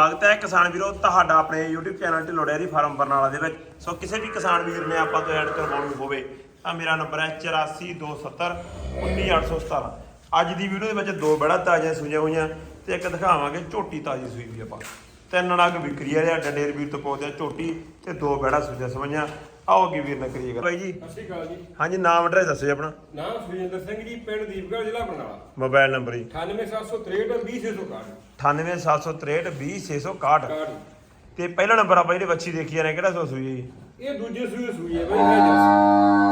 ਸਵਾਗਤ ਹੈ ਕਿਸਾਨ ਵੀਰੋ, ਤੁਹਾਡਾ ਆਪਣੇ YouTube channel Dhillon dairy farm Barnala ਦੇ ਵਿੱਚ। ਸੋ ਕਿਸੇ ਵੀ ਕਿਸਾਨ ਵੀਰ ਨੇ ਆਪਾਂ ਤੋਂ ਐਡ ਕਰਵਾਉਣੀ ਹੋਵੇ, ਤਾਂ ਮੇਰਾ ਨੰਬਰ ਹੈ 8427 19817 ਅੱਜ ਦੀ ਵੀਡੀਓ ਦੇ ਵਿੱਚ ਦੋ ਬੜਾ ਤਾਜ਼ੀਆਂ ਸੂਈਆਂ ਹੋਈਆਂ ਤੇ ਇੱਕ ਦਿਖਾਵਾਂਗੇ ਝੋਟੀ ਤਾਜ਼ੀ ਸੂਈ ਵੀ ਆਪਾਂ। ਤਿੰਨ ਨਗ ਵਿਕਰੀ ਵਾਲੇ ਡੰਡੇਰ ਵੀਰ ਤੋਂ ਪਾਉਂਦੇ ਆ ਝੋਟੀ ਤੇ ਦੋ ਬੜਾ ਸੂਈਆਂ ਸੂਈਆਂ ਆਓ ਅੱਗੇ ਵੀਰ ਨਾਲ ਕਰੀਏ ਗੱਲ। ਬਾਈ ਜੀ। ਸਤਿ ਸ਼੍ਰੀ ਅਕਾਲ ਜੀ। ਹਾਂਜੀ ਨਾਮ ਐਡਰੈਸ ਦੱਸੋ ਜੀ ਆਪਣਾ। ਨਾਮ ਸੁਰਿੰਦਰ ਸਿੰਘ ਜੀ ਪਿੰਡ ਦੀਪਗੜ੍ਹ ਜ਼ਿਲ੍ਹਾ ਬਰਨਾਲਾ। ਮੋਬਾਈਲ ਨੰਬਰ ਜੀ। 98763 20661 98763 20661 ਕਾਰਡ ਤੇ ਪਹਿਲਾ ਨੰਬਰ ਆਪਾਂ ਜਿਹੜੇ ਬੱਚੀ ਦੇਖੀ ਜਾਂਦੇ ਕਿਹੜਾ ਸੋ ਸੂਈ ਹੈ ਜੀ? ਇਹ ਦੂਜੇ ਸੂਏ ਸੂਈ ਹੈ ਬਈ ਇਹ ਜਰਸੀ।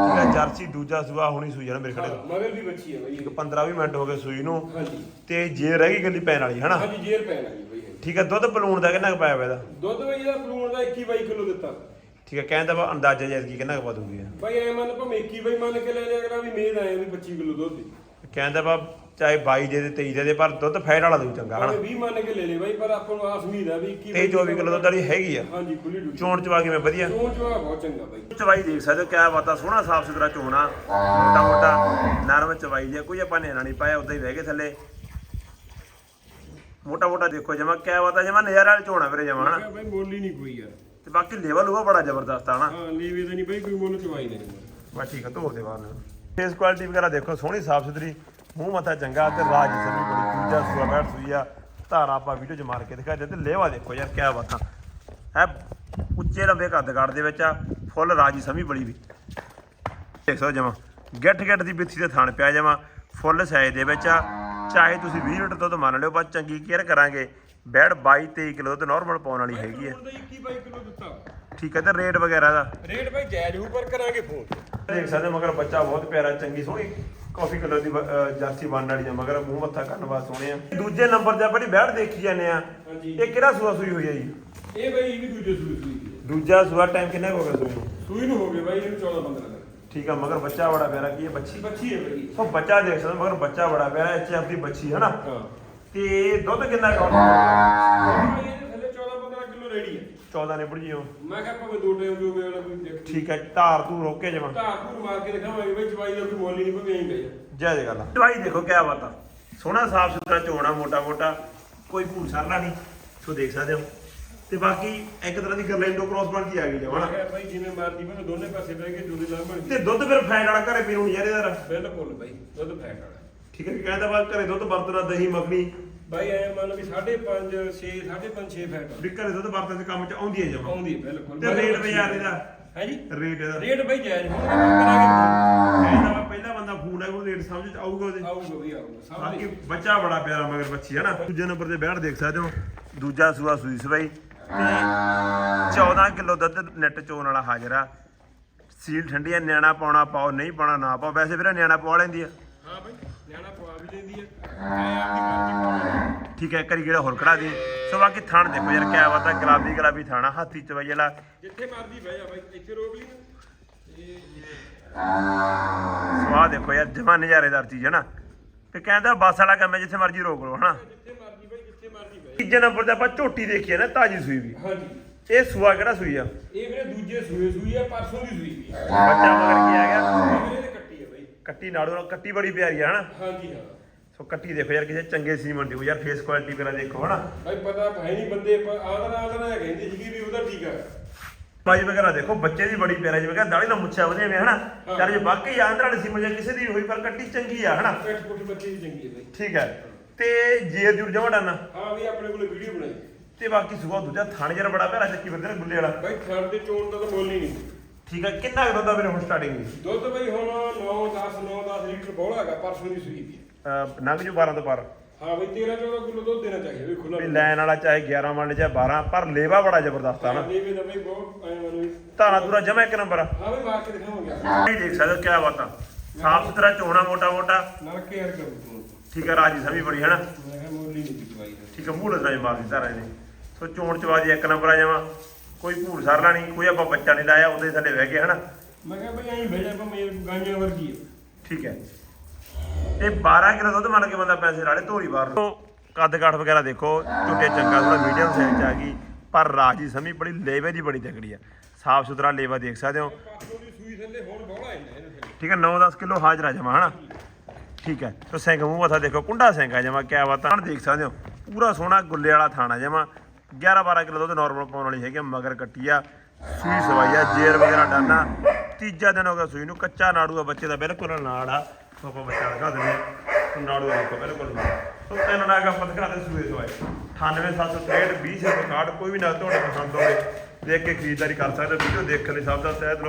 ਠੀਕ ਹੈ ਜਰਸੀ ਦੂਜਾ ਸੂਆ ਹੁਣੀ ਸੂਈ ਜਾਣਾ ਮੇਰੇ ਖੜੇ ਮਗਰ ਦੀ ਬੱਚੀ ਹੈ ਬਈ ਇੱਕ 15 20 ਮਿੰਟ ਹੋ ਗਏ ਸੂਈ ਨੂੰ। ਹਾਂਜੀ। ਤੇ ਜੇ ਰਹਿ ਗਈ ਗੱਲੀ ਪੈਣ ਵਾਲੀ ਹਨਾ? ਹਾਂਜੀ ਜੇਰ ਪੈਣ ਵਾਲੀ ਬਈ ਇਹ। ਠੀਕ ਹੈ ਦੁੱਧ ਬਲੂਣ ਦਾ ਕਿੰਨਾ ਕੁ ਪਾਇਆ ਹੋਇਆ ਇਹਦਾ? ਦੁੱਧ ਬਈ ਇਹਦਾ ਫਲੂਣ ਦਾ 21 22 ਕਿਲੋ ਦਿੱਤਾ। ਠੀਕ ਹੈ ਕਹਿੰਦਾ ਵਾ ਅੰਦਾਜ਼ਾ ਜੈਸ ਕੀ ਕਿੰਨਾ ਕੁ ਪਾ ਦੂਗੀ? ਬਈ ਐ ਮੰਨ ਭਾਵੇਂ 21 ਬਈ ਮੰਨ ਕੇ ਲੈ ਲਿਆ ਅਗਲਾ ਵੀ ਮੇਦ ਆਏ ਵੀ 25 ਕਿਲੋ ਦੁੱਧ ਦੀ। ਕਹਿੰਦਾ ਵਾ ਚਾਹੇ 22 ਦੇ ਦੇ 23 ਦੇ ਦੇ ਪਰ ਦੁੱਧ ਫੈਟ ਵਾਲਾ ਦੂ ਚੰਗਾ ਹਨਾ? ਭਾਵੇਂ 20 ਮੰਨ ਕੇ ਲੈ ਲੈ ਬਈ ਪਰ ਆਪਾਂ ਨੂੰ ਆਸ ਉਮੀਦ ਹੈ ਵੀ 21 ਤੇ 24 ਕਿਲੋ ਦੁੱਧ ਵਾਲੀ ਹੈਗੀ ਆ। ਹਾਂਜੀ ਖੁੱਲੀ ਡੁੱਲੀ। ਚੋਣ ਚਵਾ ਕਿਵੇਂ? ਵਧੀਆ। ਚੋਂ ਚਵਾ ਬਹੁਤ ਚੰਗਾ ਬਈ। ਚਵਾਈ ਦੇਖ ਸਕਦੇ ਹੋ ਕਿਆ ਬਾਤਾਂ ਸੋਹਣਾ ਸਾਫ਼ ਸੁਥਰਾ ਚੋਣਾ ਮੋਟਾ ਮੋਟਾ ਨਰਮ ਚਵਾਈ ਜੇ ਕੋਈ ਆਪਾਂ ਨੇਣਾ ਨਹੀਂ ਪਾਇਆ ਉਦਾਂ ਹੀ ਬਹਿ ਗਏ ਥੱਲੇ। ਮੋਟਾ ਮੋਟਾ ਦੇਖੋ ਜਮਾ ਕਿਆ ਬਾਤਾਂ ਜਮਾ ਨਜ਼ਾਰਾ ਵਾਲਾ ਚੋਣਾ ਵੀਰੇ ਜਮਾ ਹਨਾ? ਬਈ ਬੋਲੀ ਨਹੀਂ ਕੋਈ ਯਾਰ। ਤੇ ਬਾਕੀ ਲੈਵਲ ਉਹ ਬੜਾ ਜ਼ਬਰਦਸਤ ਆ ਨਾ। ਹਾਂ ਲੀਵੇ ਦਾ ਨਹੀਂ ਬਈ ਕੋਈ ਮੁੱਲ ਚਵਾਈ ਨਹੀਂ ਬਸ ਠੀਕ ਆ ਧੋ ਦੇ ਫੇਸ ਕੁਆਲਿਟੀ ਵਗੈਰਾ ਦੇਖੋ ਸੋਹਣੀ ਸਾਫ਼ ਸੁਥਰੀ ਮੂੰਹ ਮੱਥਾ ਚੰਗਾ ਤੇ ਰਾਜ ਸਭੀ ਬੜੀ ਦੂਜਾ ਸੂਆ ਬੈਠ ਸੂਈ ਆ। ਧਾਰਾ ਆਪਾਂ ਵੀਡੀਓ 'ਚ ਮਾਰ ਕੇ ਦਿਖਾ ਦੇ ਤੇ ਲੇਵਾ ਦੇਖੋ ਯਾਰ ਕਿਆ ਬਾਤਾਂ। ਹੈ ਉੱਚੇ ਲੰਬੇ ਕੱਦ ਕਾੜ ਦੇ ਵਿੱਚ ਆ ਫੁੱਲ ਰਾਜੀ ਸਮੀ ਬੜੀ ਵੀ। ਦੇਖ ਸਕਦੇ ਜਮਾ ਗਿੱਠ ਗਿੱਠ ਦੀ ਬਿੱਥੀ ਤੇ ਥਣ ਪਿਆ ਜਮਾ ਫੁੱਲ ਸਾਈਜ਼ ਦੇ ਵਿੱਚ ਆ। ਚਾਹੇ ਤੁਸੀਂ 20 ਲੀਟਰ ਦੁੱਧ ਮੰਨ ਲਿਓ ਬਸ ਚੰਗੀ ਕੇਅਰ ਕਰਾਂਗੇ। ਬੈਡ 22 23 ਕਿਲੋ ਦੁੱਧ ਨਾਰਮਲ ਪਾਉਣ ਵਾਲੀ ਹੈਗੀ ਹੈ ਦਾ 21 22 ਕਿਲੋ ਦਿੱਤਾ। ਠੀਕ ਹੈ ਤੇ ਰੇਟ ਵਗੈਰਾ ਦਾ? ਰੇਟ ਭਾਈ ਜਾਇਜ਼ ਉੱਪਰ ਕਰਾਂਗੇ ਫੋਨ। ਦੇਖ ਸਕਦੇ ਹੋ ਮਗਰ ਬੱਚਾ ਬਹੁਤ ਪਿਆਰਾ ਚੰਗੀ ਸੋਹਣੀ ਕਾਫੀ ਕਲਰ ਦੀ ਅਹ, ਜਰਸੀ ਬਣਨ ਵਾਲੀ ਆ ਮਗਰ ਮੂੰਹ ਮੱਥਾ ਕਰਨ ਵਾਸਤੇ ਸੋਹਣੇ ਆ। ਦੂਜੇ ਨੰਬਰ ਤੇ ਆਪਾਂ ਜਿਹੜੀ ਬੈਠ ਦੇਖੀ ਜਾਂਦੇ ਆ। ਹਾਂਜੀ। ਇਹ ਕਿਹੜਾ ਸੂਆ ਸੂਈ ਹੋਈ ਹੈ ਜੀ? ਇਹ ਭਾਈ ਇਹ ਵੀ ਦੂਜੇ ਸੂਈ ਸੂਈ ਦੀ ਹੈ। ਦੂਜਾ ਸੂਆ ਟਾਈਮ ਕਿੰਨਾ ਕੁ ਹੋ ਗਿਆ ਸੂਈ ਨੂੰ? ਸੂਈ ਨੂੰ ਹੋ ਗਏ ਭਾਈ ਇਹਨੂੰ 14 15 ਦਿਨ। ਠੀਕ ਆ ਮਗਰ ਬੱਚਾ ਬੜਾ ਪਿਆਰਾ ਕੀ ਹੈ ਬੱਚੀ? ਬੱਚੀ ਹੈ ਭਾਈ ਸੋ ਬੱਚਾ ਦੇਖ ਸਕਦੇ ਹੋ, ਮਗਰ ਬੱਚਾ ਬੜਾ ਪਿਆਰਾ ਐਚ ਐਫ ਦੀ ਬੱਚੀ ਹੈ ਨਾ? ਹਾਂ। ਤੇ ਦੁੱਧ ਕਿੰਨਾ ਕੁ ਭਾਈ ਇਹਦੇ ਥੱਲੇ 14 15 ਕਿਲੋ ਰੇੜੀ ਹੈ 14 ਨੇ ਬੁੜੀ ਹੋ ਮੈਂ ਕਿਹਾ ਭਾਵੇਂ ਦੋ ਟਾਈਮ ਜੋ ਵੇਲੇ ਕੋਈ ਦੇਖ। ਠੀਕ ਹੈ ਧਾਰ ਤੂੰ ਰੋਕੇ ਜਮਾ। ਧਾਰ ਧੂਰ ਮਾਰ ਕੇ ਦਿਖਾਵਾਂਗੇ ਭਾਈ ਜਵਾਈ ਦਾ ਕੋਈ ਮੁੱਲ ਹੀ ਨਹੀਂ ਭਾਵੇਂ ਐਂ ਪਏ ਜੈ ਜੈ ਗੱਲ। ਆ ਦਵਾਈ ਦੇਖੋ ਕਿਆ ਬਾਤ ਆ। ਸੋਹਣਾ ਸਾਫ਼ ਸੁਥਰਾ ਚੋਣਾ ਮੋਟਾ ਮੋਟਾ। ਕੋਈ ਸਰਨਾ ਨਹੀਂ। ਸੋ ਦੇਖ ਸਕਦੇ ਹੋ। ਤੇ ਬਾਕੀ ਇੱਕ ਤਰ੍ਹਾਂ ਦੀ ਗਰਲੈਂਡੋ ਕ੍ਰੋਸ ਬਣ ਕੇ ਆ ਗਈ ਜਮਾ। ਮੈਂ ਕਿਹਾ ਭਾਈ ਜਿਵੇਂ ਮਾਰਦੀ ਭਾਵੇਂ ਦੋਨੇ ਪਾਸੇ ਬਹਿ ਕੇ ਜੁੜੀ ਲਾ ਬਣ ਤੇ ਦੁੱਧ ਫਿਰ ਫੈਟ ਵਾਲਾ ਘਰੇ ਪੀਣੂ ਯਾਰ ਇਹਦਾ। ਬਿਲਕੁਲ ਭਾਈ ਦੁੱਧ ਫੈਟ ਵਾਲਾ। ਠੀਕ ਹੈ ਕਿ ਕਹਿੰਦਾ ਬਾਅਦ ਘਰੇ ਦੁੱਧ ਵਰਤਣਾ ਦਹੀਂ ਮੱਖਣੀ। ਭਾਈ ਐ ਮੰਨ ਵੀ 5.5 6 5.5 6 ਫੈਟ ਵੀ ਘਰੇ ਦੁੱਧ ਵਰਤਣ ਦੇ ਕੰਮ ਚ ਆਉਂਦੀ ਹੈ ਜਮਾ। ਆਉਂਦੀ ਹੈ ਬਿਲਕੁਲ। ਤੇ ਰੇਟ ਬਾਜ਼ਾਰ ਇਹਦਾ। ਹੈ ਜੀ? ਰੇਟ ਇਹਦਾ। ਰੇਟ ਭਾਈ ਜਾਇਜ਼ ਹੁਣ ਕਰਾਂਗੇ। ਕਹਿੰਦਾ ਵਾ ਪਹਿਲਾ ਬੰਦਾ ਫੋਨ ਹੈ ਉਹ ਰੇਟ ਸਮਝ ਚ ਆਊਗਾ ਉਹਦੇ। ਆਊਗਾ ਵੀ ਆਊਗਾ ਸਭ ਬਾਕੀ ਬੱਚਾ ਬੜਾ ਪਿਆਰਾ ਮਗਰ ਬੱਚੀ ਹੈ ਨਾ। ਦੂਜੇ ਨੰਬਰ ਤੇ ਬੈਠ ਦੇਖ ਸਕਦੇ ਹੋ। ਦੂਜਾ ਸੂਆ ਸੂਈ ਸਵਾਈ। ਤੇ 14 ਕਿਲੋ ਦੁੱਧ ਨੈਟ ਚੋਣ ਵਾਲਾ ਹਾਜ਼ਰ ਆ। ਸੀਲ ਠੰਡੀ ਆ ਨਿਆਣਾ ਪਾਉਣਾ ਪਾਓ ਨਹੀਂ ਪਾਉਣਾ ਨਾ ਪਾਓ। ਵੈਸੇ ਵੀਰੇ ਨਿਆਣਾ ਪਵਾ ਲੈਂਦੀ ਆ। ਹਾਂ ਹੈ ਮਰਜ਼ੀ ਠੀਕ ਹੈ ਕਰੀ ਕਿਹੜਾ ਹੋਰ ਕਢਾ ਦੀ ਸੋ ਬਾਕੀ ਥਣ ਦੇਖੋ ਯਾਰ ਕਿਆ ਬਾਤ ਆ ਗੁਲਾਬੀ ਗੁਲਾਬੀ ਥਾਣਾ ਹਾਥੀ ਚਵਾਈ ਵਾਲਾ। ਜਿੱਥੇ ਮਰਜ਼ੀ ਬਹਿ ਜਾ ਭਾਈ ਇੱਥੇ ਰੋਕ ਲਈ ਨਾ। ਇਹ ਸਵਾਹ ਦੇਖੋ ਯਾਰ ਜਮਾ ਨਜ਼ਾਰੇਦਾਰ ਚੀਜ਼ ਹੈ ਨਾ। ਤੇ ਕਹਿੰਦਾ ਬੱਸ ਵਾਲਾ ਕੰਮ ਹੈ ਜਿੱਥੇ ਮਰਜ਼ੀ ਰੋਕ ਲਓ ਹਨਾ। ਜਿੱਥੇ ਮਰਜ਼ੀ ਭਾਈ ਜਿੱਥੇ ਮਰਜ਼ੀ ਬਹਿ। ਤੀਜੇ ਨੰਬਰ ਤੇ ਆਪਾਂ ਝੋਟੀ ਦੇਖੀ ਹੈ ਨਾ ਤਾਜੀ ਸੂਈ ਵੀ। ਹਾਂਜੀ। ਇਹ ਸੂਆ ਕਿਹੜਾ ਸੂਈ ਆ? ਇਹ ਵੀਰੇ ਦੂਜੇ ਸੂਏ ਸੂਈ ਆ ਪਰਸੋਂ ਦੀ ਸੂਈ ਵੀ ਆ। ਬੱਚਾ ਮਗਰ ਕੀ ਆ ਗਿਆ? ਵੀਰੇ ਕੱਟੀ ਹੈ ਭਾਈ ਕੱਟੀ ਨਾੜੂ ਨਾਲ ਕੱਟੀ ਬੜੀ ਪਿਆਰੀ ਆ ਹਨਾ? ਹਾਂਜੀ ਹਾਂ। ਸੋ ਕੱਟੀ ਦੇਖੋ ਯਾਰ ਕਿਸੇ ਚੰਗੇ ਸੀਮਨ ਦੀ ਹੋ ਯਾਰ ਫੇਸ ਕੁਆਲਿਟੀ ਵਗੈਰਾ ਦੇਖੋ ਹਨਾ? ਭਾਈ ਪਤਾ ਹੈ ਨਹੀਂ ਬੰਦੇ ਆਦਨਾ ਆਦਨਾ ਕਹਿੰਦੇ ਸੀਗੇ ਵੀ ਉਹਦਾ ਟੀਕਾ ਹੈ ਬਾਈ ਵਗੈਰਾ ਦੇਖੋ ਬੱਚੇ ਦੀ ਬੜੀ ਪਿਆਰੀ ਜਿਵੇਂ ਕਹਿੰਦਾ ਦਾੜੀ ਨਾਲ ਮੁੱਛਾ ਵਧੇ ਵੇ ਹਨਾ? ਹਾਂ। ਚੱਲ ਜੇ ਬਾਕੀ ਆਂਧਰਾ ਵਾਲੀ ਸੀਮਨ ਜਾਂ ਕਿਸੇ ਦੀ ਵੀ ਹੋਈ ਪਰ ਕੱਟੀ ਚੰਗੀ ਆ ਹਨਾ? ਪੈਟ ਪੁੱਟ ਬੱਚੇ ਦੀ ਚੰਗੀ ਹੈ ਭਾਈ ਠੀਕ ਹੈ ਤੇ ਜੇਰ ਜੁਰ ਜਮਾ ਡਾਨਾ ਹਾਂ ਵੀ ਆਪਣੇ ਕੋਲੇ ਵੀਡੀਓ ਬਣਾਈ। ਤੇ ਬਾਕੀ ਸੂਆ ਦੂਜਾ ਥਾਣ ਜਰ ਬੜਾ ਪਿਆਰਾ ਚੱਕੀ ਫਿਰਦੇ ਨੇ ਗੁੱਲੇ ਵਾਲਾ। ਭਾਈ ਥੜ ਦੇ ਚੋਣ ਦਾ ਤਾਂ ਮੁੱਲ ਹੀ ਨਹੀਂ। ਠੀਕ ਹੈ ਕਿੰਨਾ ਕੁ ਦੁੱਧ ਆ ਵੀਰੇ ਹੁਣ ਸਟਾਰਟਿੰਗ ਦੀ ਦੁੱਧ ਭਾਈ ਹੁਣ 9 10 9 10 ਲੀਟਰ ਬੋਲਾ ਹੈਗਾ ਪਰਸੋਂ ਦੀ ਸੂਈ ਵੀ। ਅਹ ਨੰਗ ਜੂ 12 ਤੋਂ ਪਰ ਹਾਂ ਭਾਈ 13 14 ਕਿਲੋ ਦੁੱਧ ਦੇਣਾ ਚਾਹੀਦਾ ਵੀ ਖੁੱਲਾ ਵੀ ਲੈਣ ਵਾਲਾ ਚਾਹੇ 11 ਮੰਨ ਚਾਹੇ 12 ਪਰ ਲੇਵਾ ਬੜਾ ਜ਼ਬਰਦਸਤ ਆ ਨਾ। ਨਹੀਂ ਵੀ ਭਾਈ ਬਹੁਤ ਐ ਮਨ ਵੀ ਧਾਰਾ ਦੂਰਾ ਜਮਾ ਇੱਕ ਨੰਬਰ ਆ। ਹਾਂ ਵੀ ਮਾਰ ਕੇ ਦਿਖਾਵਾਂਗੇ ਇਹ ਦੇਖ ਸਕਦੇ ਕਿਆ ਬਾਤ ਆ। ਸਾਫ਼ ਸੁਥਰਾ ਚੋਣਾ ਮੋਟਾ ਮੋਟਾ। ਨਲਕੇ ਯਾਰ ਕਰੂ ਤੂੰ ਠੀਕ ਹੈ ਰਾਜੀ ਸਮੀ ਬੜੀ ਹੈ ਨਾ? ਮੈਂ ਕਿਹਾ ਮੁੱਲ ਨਹੀਂ ਦਾ ਠੀਕ ਹੈ ਮੂਲ ਸਾਜ ਮਾਰ ਦਿੱਤਾ ਰਹੇ ਨੇ। ਸੋ ਚੋਣ ਚਵਾਦੀ ਇੱਕ ਨੰਬਰ ਆ ਜਾਵਾਂ ਕੋਈ ਭੂਰ ਸਰਲਾ ਨਹੀਂ ਕੋਈ ਆਪਾਂ ਬੱਚਾ ਨਹੀਂ ਲਾਇਆ ਉਹਦੇ ਥੱਲੇ ਬਹਿ ਗਏ ਹਨਾ? ਮੈਂ ਕਿਹਾ ਭਾਈ ਐਂ ਭੇਜਾ ਭਾਵੇਂ ਗਾਈਆਂ ਵਰਗੀ ਹੈ ਠੀਕ ਹੈ। ਤੇ 12 ਕਿਲੋ ਦੁੱਧ ਮੰਨ ਕੇ ਬੰਦਾ ਪੈਸੇ ਲਾਲੇ ਧੋਰੀ ਬਾਹਰ ਨੂੰ। ਕੱਦ ਕਾਠ ਵਗੈਰਾ ਦੇਖੋ ਟੁੱਟੇ ਚੰਗਾ ਥੋੜਾ ਮੀਡੀਅਮ ਸਾਈਜ਼ ਚ ਆ ਗਈ। ਪਰ ਰਾਜੀ ਸਮੀ ਬੜੀ ਲੇਵੇ ਦੀ ਬੜੀ ਤਕੜੀ ਆ। ਸਾਫ਼ ਸੁਥਰਾ ਲੇਵਾ ਦੇਖ ਸਕਦੇ ਹੋ। ਪਰਸੋਂ ਦੀ ਸੂਈ ਥੱਲੇ ਹੁਣ ਬੋਲਾ ਇੰਨਾ ਇਹਦੇ ਥੱਲੇ ਠੀਕ ਹੈ 9-10 ਕਿਲੋ ਹਾਜ਼ਰਾ ਜਮਾ ਹਨਾ? ਠੀਕ ਹੈ। ਤੋ ਸਿੰਘ ਮੂੰਹ ਮੱਥਾ ਦੇਖੋ ਕੁੰਡਾ ਸਿੰਘ ਆ ਜਮਾ ਕਿਆ ਬਾਤ। ਆ ਹੁਣ ਦੇਖ ਸਕਦੇ ਹੋ ਪੂਰਾ ਸੋਹਣਾ ਗੁੱਲੇ ਵਾਲਾ ਥਾਣਾ ਜਮਾ। 11 12 ਕਿਲੋ ਦੁੱਧ ਨਾਰਮਲ ਪਾਉਣ ਵਾਲੀ ਹੈਗੀ ਆ, ਮਗਰ ਕੱਟੀ ਆ ਸੂਈ ਸਵਾਈ ਆ ਜੇਰ ਵਗੈਰਾ ਡਾਨਾ ਤੀਜਾ ਦਿਨ ਹੋ ਗਿਆ ਸੂਈ ਨੂੰ ਕੱਚਾ ਨਾੜੂ ਆ ਬੱਚੇ ਦਾ ਬਿਲਕੁਲ ਨਾੜ ਆ। ਸੋ ਆਪਾਂ ਬੱਚਾ ਦਿਖਾ ਦਿੰਦੇ ਆ ਨਾੜੂ ਦੇਖੋ ਬਿਲਕੁਲ ਨਾੜ ਸੋ ਤਿੰਨ ਨਾਗ ਆਪਾਂ ਦਿਖਾ ਦੇ ਸੂਏ ਸਵਾਈ। 98763 20 ਕਾਰਡ ਕੋਈ ਵੀ ਨਾ ਤੁਹਾਡੇ ਪਸੰਦ ਹੋਵੇ ਦੇਖ ਕੇ ਖਰੀਦਦਾਰੀ ਕਰ ਸਕਦੇ ਹੋ। ਵੀਡੀਓ ਦੇਖਣ ਲਈ ਸਭ ਦਾ ਤਹਿ ਦਿਲੋਂ